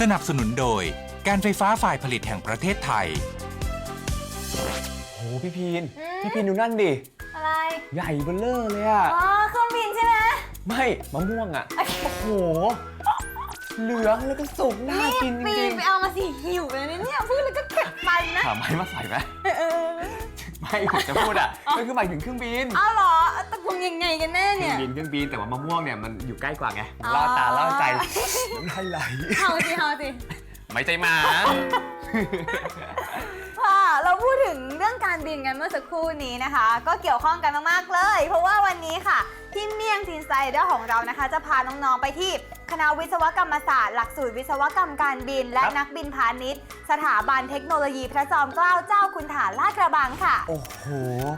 สนับสนุนโดยการไฟฟ้าฝ่ายผลิตแห่งประเทศไทย โหพี่พีนอืมพี่พีนดูนั่นดิ อะไรใหญ่เบ้อเลอร์เลยอะอ๋อเครื่องบินใช่ไหมไม่มะม่วงอะโอ้โห เหลืองแล้วก็สุกน่ากินจปีรินงไปเอามาสิหิวเลยนะเนี่ยพูดแล้วก็เก็บไปนะๆถามไม้มาใส่ไหมเออไม่ผมจะพูดอะก็คือหมายถึงเครื่องบิน เอาเหรอ ตกลงยังไงกันแน่เครื่เนี่อย งบินเครื่องบินแต่ว่ามะม่วงเนี่ยมันอยู่ใกล้กว่าไงอ๋อ ล่อตาล่อใจน้ำลายไหลเอาสิเอาสิไม่ใจหมา ค่ะเราพูดถึงเรื่องการบินกันเมื่อสักครู่นี้นะคะ ก็เกี่ยวข้องกันมากๆเลย เพราะว่าวันนี้ค่ะพี่เมี่ยงทีนไซเดอร์ของเรานะคะ จะพาน้องๆไปที่ คณะวิศวกรรมศาสตร์หลักสูตรวิศวกรรมการบิน และนักบินพาณิชย์ สถาบันเทคโนโลยีพระจอมเกล้าเจ้าคุณฐานลาดกระบังค่ะ โอ้โห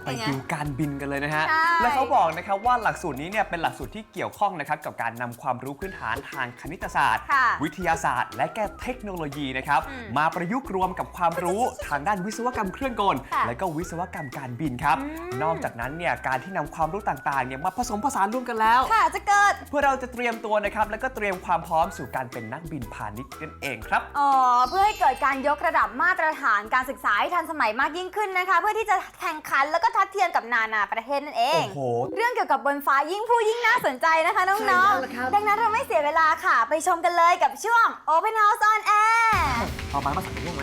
ไปเป็นไงดิวการบินกันเลยนะฮะ ใช่ และเขาบอกนะครับว่าหลักสูตรนี้เนี่ยเป็นหลักสูตรที่เกี่ยวข้องนะครับกับการนำความรู้พื้นฐานทางคณิตศาสตร์ ค่ะ วิทยาศาสตร์ และแก้เทคโนโลยีนะครับอืมมาประยุกต์รวมกับความรู้ ทางด้านวิศวกรรมเครื่องกล ค่ะและก็วิศวกรรมการบินครับ อืม นอกจากนั้นเนี่ยการที่นำความรู้ต่างๆเนี่ยมาผสมผสานร่วมกันแล้ว ค่ะจะเกิด เพื่อเราจะเตรียมตัวนะครับแล้วก็เตรียมความพร้อมสู่การเป็นนักบินพาณิชย์กันเองครับ อ๋อ เพื่อให้เกิดการยกระดับมาตรฐานการศึกษาให้ทันสมัยมากยิ่งขึ้นนะคะ เพื่อที่จะแข่งขันแล้วก็ทัดเทียมกับนานาประเทศนั่นเอง โอ้โห เรื่องเกี่ยวกับบนฟ้ายิ่งพูดยิ่งน่าสนใจนะคะน้องใช่แล้วล่ะครับๆดังนั้นเราไม่เสียเวลาค่ะ ไปชมกันเลยกับช่วง Open House on Air เอาไม้มาใส่ร่วงไหม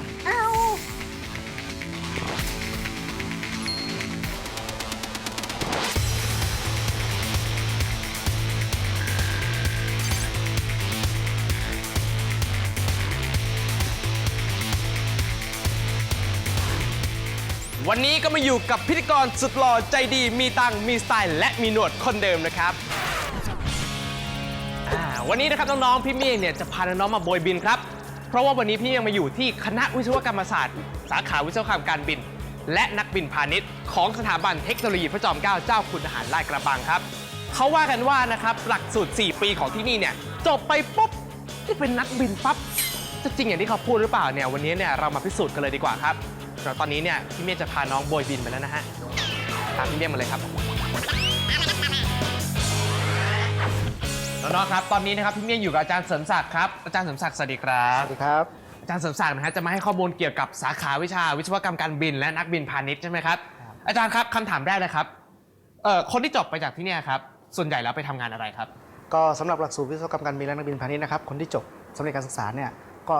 วันนี้ก็มาอยู่กับพิธีกรสุดหล่อใจดี มีตังมีสไตล์และมีหนวดคนเดิมนะครับอ่าวันนี้นะครับน้องๆพี่เมี่ยเนี่ยจะพาน้องๆมาโบยบินครับ เพราะว่าวันนี้พี่เมียงมาอยู่ที่คณะวิศวกรรมศาสตร์ สาขาวิศวกรรมการบิน และนักบินพาณิชย์ ของสถาบันเทคโนโลยีพระจอมเกล้าเจ้าคุณทหารลาดกระบังครับเขาว่ากันว่านะครับหลักสูตร 4 ปีของที่นี่เนี่ยจบไปปุ๊บที่เป็นนักบินปั๊บจะจริงอย่างที่เขาพูดหรือเปล่าเนี่ยวันนี้เนี่ยเรามาพิสูจน์กันเลยดีกว่าครับ เดี๋ยวตอนนี้เนี่ยพี่เมียจะพาน้องโบยบินไปแล้วนะฮะ ตามพี่เมียมาเลยครับ น้องๆครับ ตอนนี้นะครับพี่เมียอยู่กับอาจารย์เสริมศักดิ์ครับ อาจารย์เสริมศักดิ์สวัสดีครับ สวัสดีครับ อาจารย์เสริมศักดิ์นะฮะจะมาให้ข้อมูลเกี่ยวกับสาขาวิชาวิศวกรรมการบิน และนักบินพาณิชย์ใช่ไหมครับ อาจารย์ครับคำถามแรกเลยครับเอ่อคนที่จบไปจากที่เนี่ยครับ ส่วนใหญ่แล้วไปทำงานอะไรครับ ก็สำหรับหลักสูตรวิศวกรรมการบินและนักบินพาณิชย์นะครับ คนที่จบสำเร็จการศึกษาเนี่ยก็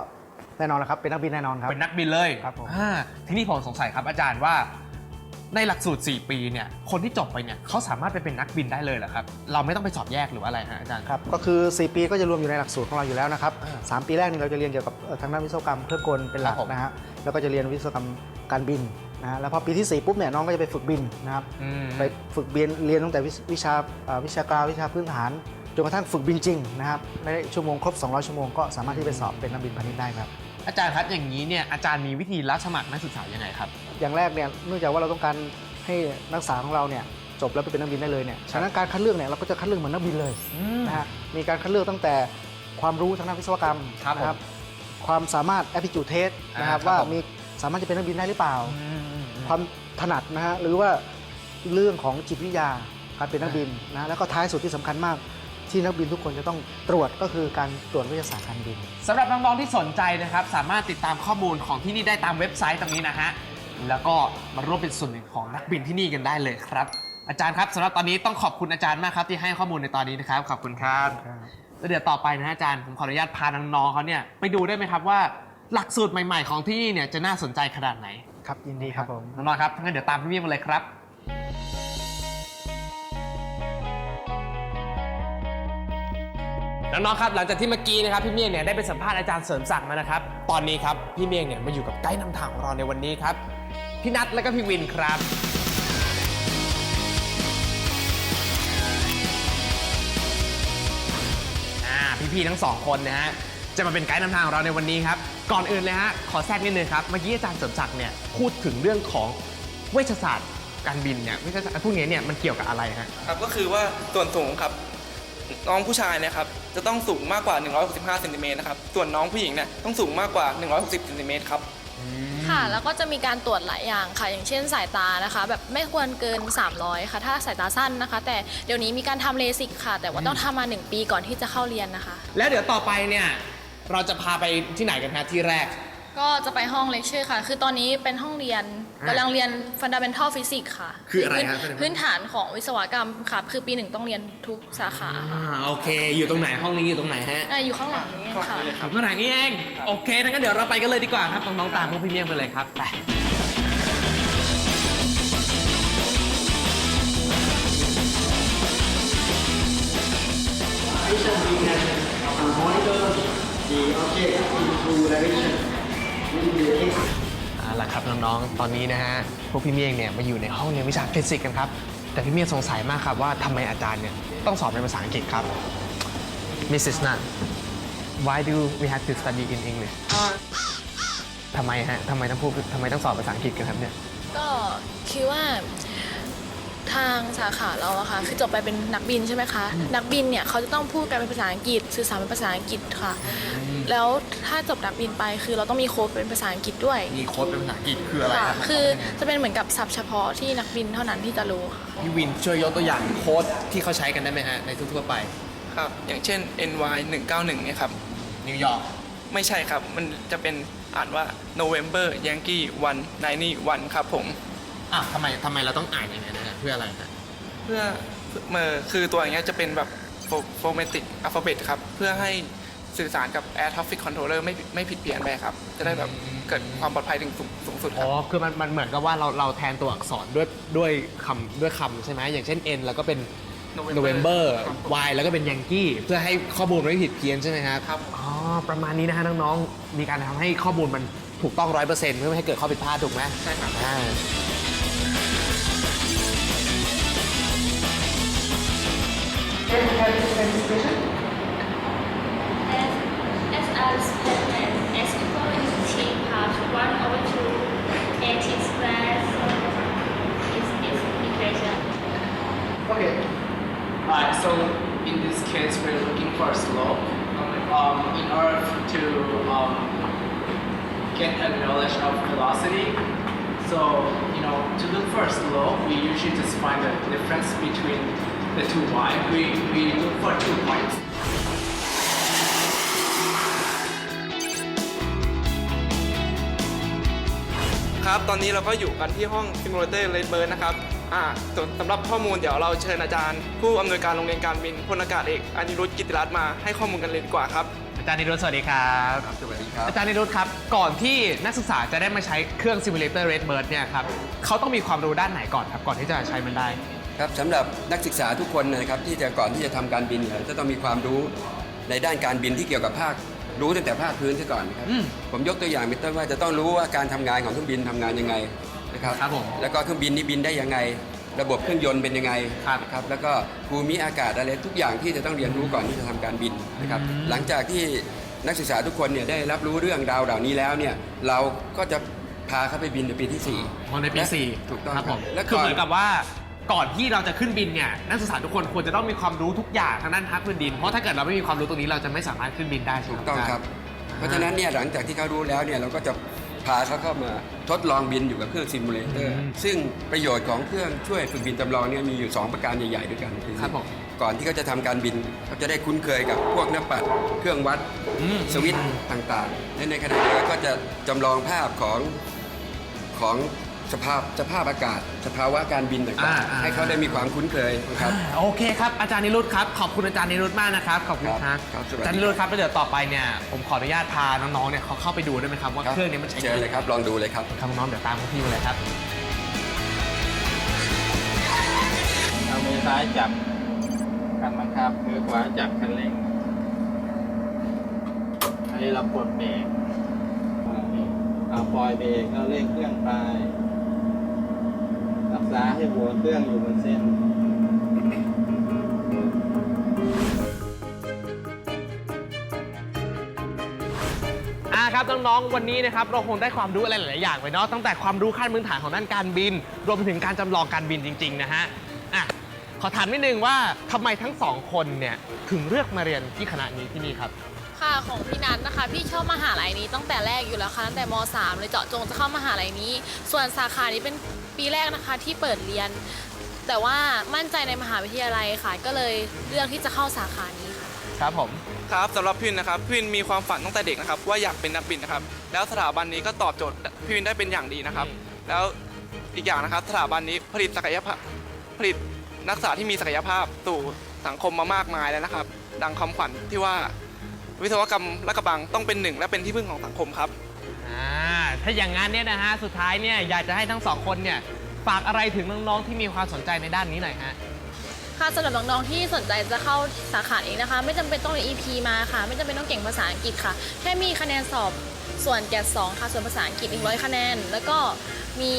แน่นอนแล้วครับ เป็นนักบินแน่นอนครับ เป็นนักบินเลยครับผม อ่าทีนี้ผมสงสัยครับอาจารย์ว่า ในหลักสูตร 4 ปีเนี่ยคนที่จบไปเนี่ยเขาสามารถไปเป็นนักบินได้เลยเหรอครับ เราไม่ต้องไปสอบแยกหรือว่าอะไรฮะอาจารย์ ครับ ก็คือ 4 ปีก็จะรวมอยู่ในหลักสูตรของเราอยู่แล้วนะครับอ่าสามปีแรกนี่เราจะเรียนเกี่ยวกับเอ่อทางด้านวิศวกรรมเครื่องกลเป็นหลักครับผมนะฮะ แล้วก็จะเรียนวิศวกรรมการบินนะฮะ แล้วพอปีที่ 4 ปุ๊บเนี่ยน้องก็จะไปฝึกบินนะครับ อืม ไปฝึกบินเรียนตั้งแต่วิวิชาเอ่อวิชาการวิชาพื้นฐานจนกระทั่งฝึกบินจริงนะครับในชั่วโมงครบ 200 ชั่วโมงก็สามารถที่ไปสอบเป็นนักบินพาณิชย์ได้ครับ อาจารย์ครับอย่างนี้เนี่ยอาจารย์มีวิธีรับสมัครนักศึกษายังไงครับ อย่างแรกเนี่ยเนื่องจากว่าเราต้องการให้นักศึกษาของเราเนี่ยจบแล้วไปเป็นนักบินได้เลยเนี่ยฉะนั้นการคัดเลือกเนี่ยเราก็จะคัดเลือกเหมือนนักบินเลยนะฮะมีการคัดเลือกตั้งแต่ความรู้ทางด้านวิศวกรรมครับผมนะความสามารถ aptitude test นะครับอ่าครับว่าผมมีสามารถจะเป็นนักบินได้หรือเปล่าอืมอืมอืมความถนัดนะฮะหรือว่าเรื่องของจิตวิทยาการเป็นนักบินนะแล้วก็ท้ายสุดที่สำคัญมาก ที่นักบินทุกคนจะต้องตรวจก็คือการตรวจวิทยาศาสตร์การบิน สำหรับน้องๆที่สนใจนะครับ สามารถติดตามข้อมูลของที่นี่ได้ตามเว็บไซต์ตรงนี้นะฮะ แล้วก็มาร่วมเป็นส่วนหนึ่งของนักบินที่นี่กันได้เลยครับ อาจารย์ครับสำหรับตอนนี้ต้องขอบคุณอาจารย์มากครับที่ให้ข้อมูลในตอนนี้นะครับขอบคุณครับแล้วเดี๋ยวต่อไปนะฮะอาจารย์ผมขออนุญาตพาน้องๆเขาเนี่ยไปดูได้ไหมครับว่า หลักสูตรใหม่ ๆ ของที่นี่เนี่ยจะน่าสนใจขนาดไหนครับยินดีครับผมน้องๆครับงั้นเดี๋ยวตามพี่เมียมาเลยครับ น้องๆครับ หลังจากที่เมื่อกี้นะครับพี่เมียงเนี่ยได้ไปสัมภาษณ์อาจารย์เสริมศักดิ์มานะครับ ตอนนี้ครับพี่เมียงเนี่ยมาอยู่กับไกด์นำทางของเราในวันนี้ครับ พี่นัทและก็พี่วินครับ อ่าพี่ๆทั้งสองคนนะฮะจะมาเป็นไกด์นำทางของเราในวันนี้ครับ ก่อนอื่นเลยฮะขอแทรกนิดนึงครับ เมื่อกี้อาจารย์เสริมศักดิ์เนี่ยพูดถึงเรื่องของเวชศาสตร์การบินเนี่ยเวชศาสตร์พวกนี้เนี่ยมันเกี่ยวกับอะไรฮะ ครับก็คือว่าส่วนสูงครับ น้องผู้ชายเนะครับ จะต้องสูงมากกว่า 165เซนติเมตรนะครับ ส่วนน้องผู้หญิงเนี่ยต้องสูงมากกว่า 160เซนติเมตรครับ ค่ะ แล้วก็จะมีการตรวจหลายอย่างค่ะ อย่างเช่นสายตานะคะ แบบไม่ควรเกิน 300 ค่ะ ถ้าสายตาสั้นนะคะ แต่เดี๋ยวนี้มีการทำเลสิกค่ะ แต่ว่าต้องทำมา 1 ปีก่อนที่จะเข้าเรียนนะคะ แล้วเดี๋ยวต่อไปเนี่ย เราจะพาไปที่ไหนกันฮะที่แรก ก็จะไปห้องเลคเชอร์ค่ะ คือตอนนี้เป็นห้องเรียน อะกำลังเรียน fundamental physics ค่ะคืออะไรฮะพื้นพื้นฐานของวิศวกรรมค่ะ คือปีหนึ่งต้องเรียนทุกสาขาค่ะอ่าโอเค อยู่ตรงไหนห้องนี้อยู่ตรงไหนฮะอะอยู่ข้างหลังนี้ค่ะอยู่ข้างไหนนี่เองโอเคงั้นเดี๋ยวเราไปกันเลยดีกว่าครับน้องๆตามพวกพี่เมี่ยงไปเลยครับไปเอา ละครับน้องๆ ตอนนี้นะฮะพวกพี่เมียงเนี่ยมาอยู่ในห้องเรียนวิชาฟิสิกส์กันครับ แต่พี่เมียงสงสัยมากครับว่าทำไมอาจารย์เนี่ยต้องสอนเป็นภาษาอังกฤษครับ Mrs. Nut why do we have to study in English ทำไมฮะทำไมต้องพูดทำไมต้องสอนภาษาอังกฤษกันครับเนี่ย ก็คิดว่า ทางสาขาเราอะค่ะ คือจบไปเป็นนักบินใช่ไหมคะ นักบินเนี่ยเขาจะต้องพูดกันเป็นภาษาอังกฤษ สื่อสารเป็นภาษาอังกฤษค่ะ แล้วถ้าจบนักบินไปคือเราต้องมีโค้ดเป็นภาษาอังกฤษด้วยมีโค้ดเป็นภาษาอังกฤษคืออะไรค่ะครับคือจะเป็นเหมือนกับศัพท์เฉพาะที่นักบินเท่านั้นที่จะรู้ค่ะ พี่วินช่วยยกตัวอย่างโค้ดที่เขาใช้กันได้ไหมฮะในทั่วๆไปครับ อย่างเช่น NY 191เนี่ยครับ นิวยอร์กไม่ใช่ครับ มันจะเป็นอ่านว่า November Yankee 191ครับผม อะทำไมทำไมเราต้องอ่านอย่างนั้นนะฮะเพื่ออะไรฮะเพื่อเมื่อคือตัวอย่างเงี้ยจะเป็นแบบโฟเมติกอัลฟาเบตครับ เพื่อให้สื่อสารกับ Air Traffic Controller ไม่ไม่ผิดเพี้ยนไปครับ จะได้แบบเกิดความปลอดภัยถึงสูงสูงสุดคอ๋รัอบ คือมันมันเหมือนกับว่าเราเราแทนตัวอักษรด้วยด้วยคำด้วยคำใช่ไหมอย่างเช่น N แล้วก็เป็น November November ครับ Y แล้วก็เป็น Yankee เพื่อให้ข้อมูลไม่ผิดเพี้ยนใช่ไหมครับ ครับ อ๋อ ประมาณนี้นะฮะน้องๆ มีการทำให้ข้อมูลมันถูกต้องร้อยเปอร์เซ็นต์เพื่อไม่ให้เกิดข้อผิดพลาดถูกไหมใช่ครับ อ่า As, as our statement, S equal to T part 1 over 2 at T squared is this equation. Okay. Alright, so in this case, we're looking for a slope. Um, in order to um, get a knowledge of velocity, so you know, to look for a slope, we usually just find the difference between the two y. We, we look for two points. ครับตอนนี้เราก็อยู่กันที่ห้อง Simulator Red Bird นะครับอ่าส่วนสำหรับข้อมูลเดี๋ยวเราเชิญอาจารย์ ผู้อำนวยการโรงเรียนการบินพลอากาศเอกอานิรุตกิติรัตน์มาให้ข้อมูลกันเลยดีกว่าครับ อาจารย์นิรุตสวัสดีครับ สวัสดีครับ อาจารย์นิรุตครับ ก่อนที่นักศึกษาจะได้มาใช้เครื่อง Simulator Redbird เนี่ยครับเขาต้องมีความรู้ด้านไหนก่อนครับ ก่อนที่จะใช้มันได้ ครับสำหรับนักศึกษาทุกคนนะครับที่จะก่อนที่จะทำการบินเนี่ยจะต้องมีความรู้ในด้านการบินที่เกี่ยวกับภาครู้ตั้งแต่ภาคพื้นซะก่อนครับอืมผมยกตัวอย่างเป็นต้นว่าจะต้องรู้ว่าการทำงานของเครื่องบินทำงานยังไงนะครับครับผมแล้วก็เครื่องบินนี้บินได้ยังไง ระบบเครื่องยนต์เป็นยังไงครับนะครับแล้วก็ภูมิอากาศอะไรทุกอย่างที่จะต้องเรียนรู้ก่อนที่จะทำการบินนะครับหลังจากที่นักศึกษาทุกคนเนี่ยได้รับรู้เรื่องราวเหล่านี้แล้วเนี่ยเราก็จะพาเขาไปบินในปีที่สี่มองในปีและสี่ถูกต้องครับผมและคือก่อนเหมือนกับว่า ก่อนที่เราจะขึ้นบินเนี่ยนักศึกษาทุกคนควรจะต้องมีความรู้ทุกอย่างทางด้านภาคพื้นดิน เพราะถ้าเกิดเราไม่มีความรู้ตรงนี้เราจะไม่สามารถขึ้นบินได้ใช่ไหมถูกต้องครับเพราะฉะนั้นเนี่ยหลังจากที่เขารู้แล้วเนี่ยเราก็จะพาเขาเข้ามาทดลองบินอยู่กับเครื่องซิมูเลเตอร์ซึ่งประโยชน์ของเครื่องช่วยฝึกบินจำลองเนี่ยมีอยู่ 2 ประการใหญ่ๆด้วยกันอครับผมก่อนที่เขาจะทำการบินเขาจะได้คุ้นเคยกับพวกหน้าปัด เครื่องวัดอืมสวิตช์ต่างๆและในขณะเดียวกันก็จะจำลองภาพของของ สภาพสภาพอากาศ สภาวะการบินต่างอ่า ๆให้เขาได้มีความคุ้นเคยนะครับอ่าโอเคครับอาจารย์นิรุตครับขอบคุณอาจารย์นิรุตมากนะครับขอบคุณครับครับสวัสดี อาจารย์นิรุตครับแล้วเดี๋ยวต่อไปเนี่ยผมขออนุญาตพาน้องๆเนี่ยเขาเข้าไปดูได้ไหมครับว่าเครื่องนี้มันใช้เชิญเลยครับลองดูเลยครับ ครับน้องๆเดี๋ยวตามพวกพี่มาเลยครับ เอามือซ้ายจับคันบังคับ มือขวาจับคันเร่งอันนี้เรากดเบรกอ่านี่เอาปล่อยเบรกเราเร่งเครื่องไปรัก ษาให้หัวเครื่องอยู่บนเส้น อ่าครับน้องๆวันนี้นะครับเราคงได้ความรู้อะไรหลายๆอย่างไปเนาะตั้งแต่ความรู้ขั้นพื้นฐานของด้านการบิน รวมไปถึงการจำลองการบินจริงๆนะฮะอะขอถามนิดนึงว่าทำไมทั้งสองคนเนี่ยถึงเลือกมาเรียนที่คณะนี้ที่นี่ครับ ค่ะของพี่นัทนะคะ พี่ชอบมหาลัยนี้ตั้งแต่แรกอยู่แล้วค่ะตั้งแต่ม .3 เลยเจาะจงจะเข้ามหาลัยนี้ ส่วนสาขานี้เป็น ปีแรกนะคะที่เปิดเรียน แต่ว่ามั่นใจในมหาวิทยาลัยค่ะ ก็เลยเลือกที่จะเข้าสาขานี้ค่ะ ครับผม ครับสำหรับพี่วินนะครับพี่วินมีความฝันตั้งแต่เด็กนะครับ ว่าอยากเป็นนักบินนะครับ แล้วสถาบันนี้ก็ตอบโจทย์พี่วินได้เป็นอย่างดีนะครับ แล้วอีกอย่างนะครับ สถาบันนี้ผลิตศักยภาพผลิตนักศึกษาที่มีศักยภาพสู่สังคมมามากมายแล้วนะครับ ดังคำขวัญที่ว่าวิศวกรรมและกระบังต้องเป็นหนึ่งและเป็นที่พึ่งของสังคมครับ อ่า ถ้าอย่างนั้นเนี่ยนะฮะ สุดท้ายเนี่ยอยากจะให้ทั้งสองคนเนี่ยฝากอะไรถึงน้องๆที่มีความสนใจในด้านนี้หน่อยฮะ ค่ะสำหรับน้องๆที่สนใจจะเข้าสาขาเองนะคะ ไม่จำเป็นต้องเรียน EP มาค่ะ ไม่จำเป็นต้องเก่งภาษาอังกฤษค่ะ แค่มีคะแนนสอบส่วนแกด2ค่ะ ส่วนภาษาอังกฤษ100คะแนน แล้วก็มี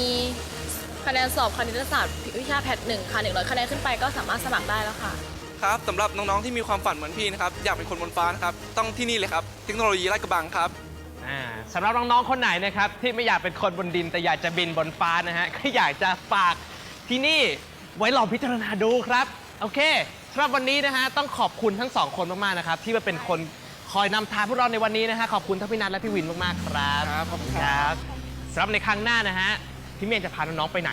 คะแนนสอบคณิตศาสตร์วิชาแพทหนึ่งค่ะ100คะแนนขึ้นไปก็สามารถสมัครได้แล้วค่ะ ครับสำหรับน้องๆที่มีความฝันเหมือนพี่นะครับ อยากเป็นคนบนฟ้านะครับ ต้องที่นี่เลยครับ เทคโนโลยีลาดกระบังครับ อ่าสำหรับน้องๆคนไหนนะครับที่ไม่อยากเป็นคนบนดินแต่อยากจะบินบนฟ้านะฮะก็อยากจะฝากที่นี่ไว้ลองพิจารณาดูครับ โอเคสำหรับวันนี้นะฮะต้องขอบคุณทั้งสองคนมากๆนะครับที่มาเป็นคนคอยนำทางพวกเราในวันนี้นะฮะขอบคุณทั้งพี่นัทและพี่วินมากๆครับครับขอบคุณคครัรับบสำหรับในครั้งหน้านะฮะพี่เมียนจะพาน้องๆไปไหน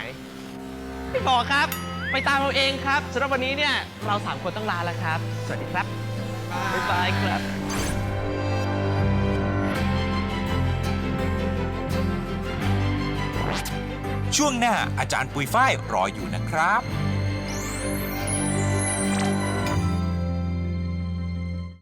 ไม่บอกครับ ไปตามเราเองครับสำหรับวันนี้เนี่ยเราสามคนต้องลาแล้วครับ สวัสดีครับบ๊ายบายครับ ช่วงหน้าอาจารย์ปุยฝ้ายรออยู่นะครับ